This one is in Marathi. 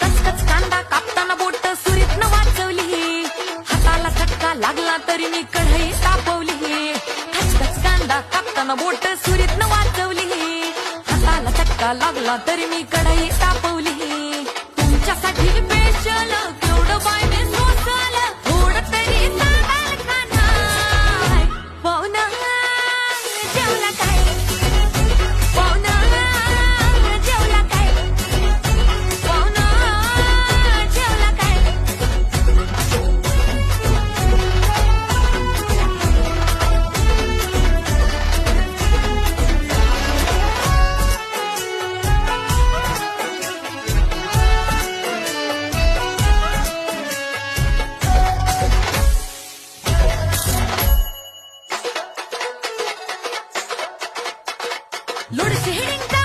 कचकच कांदा कापताना बोट सुरीत न वाचवली. हाताला चटका लागला तरी मी कढई तापवली. कचकच कापताना बोट सुरीत न वाचवली. हाताला चटका लागला तरी मी कढई तापवली. तुमच्यासाठी स्पेशल केवढं bye Hola, Lord is hitting